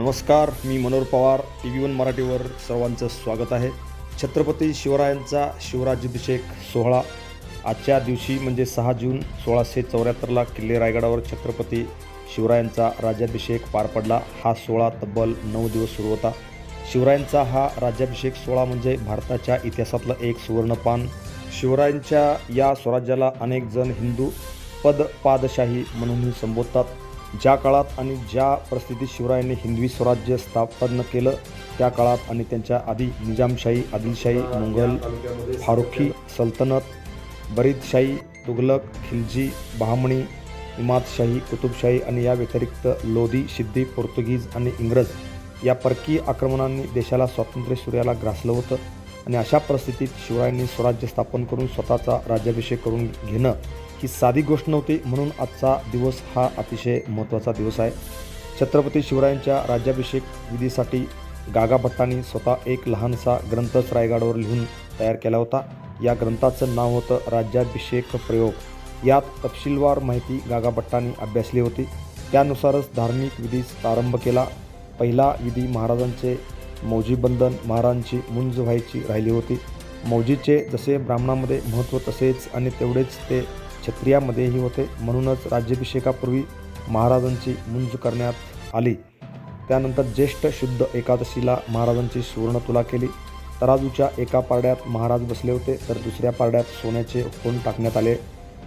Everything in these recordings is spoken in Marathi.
नमस्कार मी Manohar Pawar T V one मराठीवर सर्वांचं स्वागत आहे. छत्रपती शिवरायांचा शिवराज्याभिषेक सोहळा. आजच्या दिवशी म्हणजे सहा जून सोळाशे चौऱ्याहत्तरला किल्ले रायगडावर छत्रपती शिवरायांचा राज्याभिषेक पार पडला. हा सोहळा तब्बल नऊ दिवस सुरू होता. शिवरायांचा हा राज्याभिषेक सोहळा म्हणजे भारताच्या इतिहासातलं एक सुवर्णपान. शिवरायांच्या या स्वराज्याला अनेक जण हिंदू पद पादशाही म्हणूनही संबोधतात. ज्या काळात आणि ज्या परिस्थितीत शिवरायांनी हिंदवी स्वराज्य स्थापन केलं त्या काळात आणि त्यांच्या आधी निजामशाही आदिलशाही मुघल फारुखी सल्तनत बरीदशाही तुघलक खिलजी बहामणी इमादशाही कुतुबशाही आणि या व्यतिरिक्त लोधी सिद्धी पोर्तुगीज आणि इंग्रज या परकीय आक्रमणांनी देशाला स्वातंत्र्य सूर्याला ग्रासलं होतं आणि अशा परिस्थितीत शिवरायांनी स्वराज्य स्थापन करून स्वतःचा राज्याभिषेक करून घेणं ही साधी गोष्ट नव्हती म्हणून आजचा दिवस हा अतिशय महत्त्वाचा दिवस आहे. छत्रपती शिवरायांच्या राज्याभिषेक विधीसाठी गागा भट्टांनी स्वतः एक लहानसा ग्रंथच रायगडावर लिहून तयार केला होता. या ग्रंथाचं नाव होतं राज्याभिषेक प्रयोग. यात तपशीलवार माहिती गागा भट्टांनी अभ्यासली होती. त्यानुसारच धार्मिक विधीस प्रारंभ केला. पहिला विधी महाराजांचे मौजी बंधन महाराजांची मुंज व्हायची राहिली होती. मौजीचे जसे ब्राह्मणामध्ये महत्त्व तसेच आणि तेवढेच ते क्षत्रियामध्येही होते. म्हणूनच राज्याभिषेकापूर्वी महाराजांची मुंज करण्यात आली. त्यानंतर ज्येष्ठ शुद्ध एकादशीला महाराजांची सुवर्ण तुला केली. तराजूच्या एका पारड्यात महाराज बसले होते तर दुसऱ्या पारड्यात सोन्याचे होन टाकण्यात आले.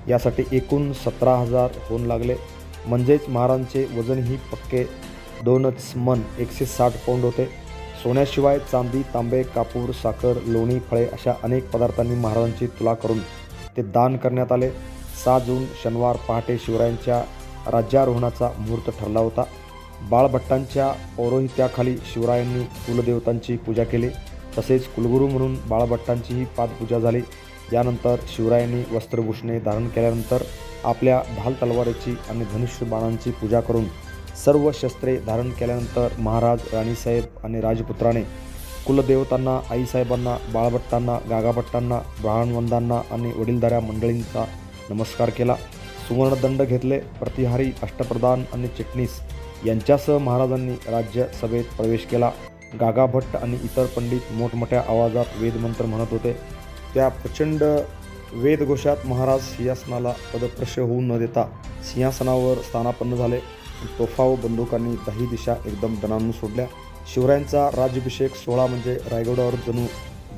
यासाठी एकूण सतरा हजार होन लागले. म्हणजेच महाराजांचे वजनही पक्के. दोनच मन एकशे साठ पौंड होते. सोन्याशिवाय चांदी तांबे कापूर साखर लोणी फळे अशा अनेक पदार्थांनी महाराजांची तुला करून ते दान करण्यात आले. सहा जून शनिवार पहाटे शिवरायांच्या राज्यारोहणाचा मुहूर्त ठरला होता. बाळभट्टांच्या पौरोहित्याखाली शिवरायांनी कुलदेवतांची पूजा केली. तसेच कुलगुरू म्हणून बाळभट्टांचीही पादपूजा झाली. यानंतर शिवरायांनी वस्त्रभूषणे धारण केल्यानंतर आपल्या ढाल तलवारीची आणि धनुष्य बाणांची पूजा करून सर्व शस्त्रे धारण केल्यानंतर महाराज राणीसाहेब आणि राजपुत्राने कुलदेवतांना आईसाहेबांना बाळभट्टांना गागाभट्टांना ब्राह्मणवंदांना आणि वडीलधाऱ्या मंडळींचा नमस्कार केला. सुवर्णदंड घेतले प्रतिहारी अष्टप्रधान आणि चिटणीस. यांच्यासह महाराजांनी राज्यसभेत प्रवेश केला. गागाभट्ट आणि इतर पंडित मोठमोठ्या आवाजात वेदमंत्र म्हणत होते. त्या प्रचंड वेदघोषात महाराज सिंहासनाला पदप्रश होऊ न देता सिंहासनावर स्थानापन्न झाले. तोफा व बंदुकांनी दही दिशा एकदम दणानून सोडल्या. शिवरायांचा राज्याभिषेक सोहळा म्हणजे रायगडावर जणू